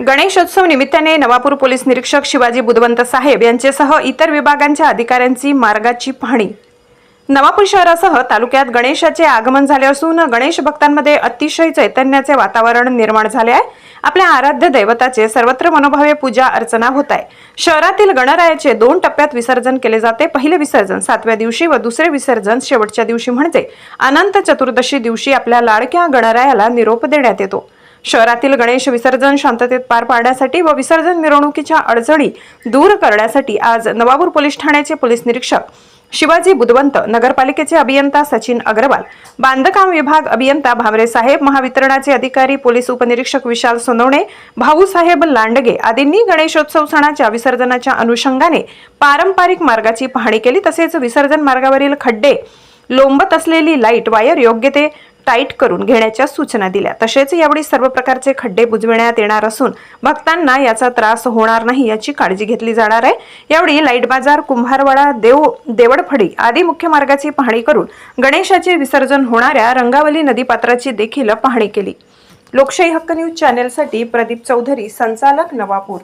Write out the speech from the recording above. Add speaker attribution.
Speaker 1: गणेशोत्सव निमित्ताने नवापूर पोलीस निरीक्षक शिवाजी बुधवंत साहेब यांच्यासह इतर विभागांच्या अधिकाऱ्यांची मार्गाची पाहणी. नवापूर शहरासह तालुक्यात गणेशाचे आगमन झाले असून गणेश भक्तांमध्ये अतिशय चैतन्याचे वातावरण निर्माण झाले आहे. आपल्या आराध्य दैवताचे सर्वत्र मनोभावे पूजा अर्चना होत आहे. शहरातील गणरायाचे दोन टप्प्यात विसर्जन केले जाते. पहिले विसर्जन सातव्या दिवशी व दुसरे विसर्जन शेवटच्या दिवशी म्हणजे अनंत चतुर्दशी दिवशी आपल्या लाडक्या गणरायाला निरोप देण्यात येतो. शहरातील गणेश विसर्जन शांततेत पार पाडण्यासाठी व विसर्जन मिरवणुकीच्या अडचणी दूर करण्यासाठी आज नवापूर पोलीस ठाण्याचे पोलीस निरीक्षक शिवाजी बुधवंत नगरपालिकेचे अभियंता सचिन अग्रवाल बांधकाम विभाग अभियंता भामरे साहेब महावितरणाचे अधिकारी पोलीस उपनिरीक्षक विशाल सोनवणे भाऊसाहेब लांडगे आदींनी गणेशोत्सव सणाच्या विसर्जनाच्या अनुषंगाने पारंपरिक मार्गाची पाहणी केली. तसेच विसर्जन मार्गावरील खड्डे लोंबत असलेली लाइट वायर योग्य ते टाईट करून घेण्याच्या सूचना दिल्या. तसेच यावेळी सर्व प्रकारचे खड्डे बुजविण्यात येणार असून भक्तांना याचा त्रास होणार नाही याची काळजी घेतली जाणार आहे. यावेळी लाइट बाजार कुंभारवाडा देव देवडफडी आदी मुख्य मार्गाची पाहणी करून गणेशाचे विसर्जन होणाऱ्या रंगावली नदीपात्राची देखील पाहणी केली. लोकशाही हक्क न्यूज चॅनेलसाठी प्रदीप चौधरी संचालक नवापूर.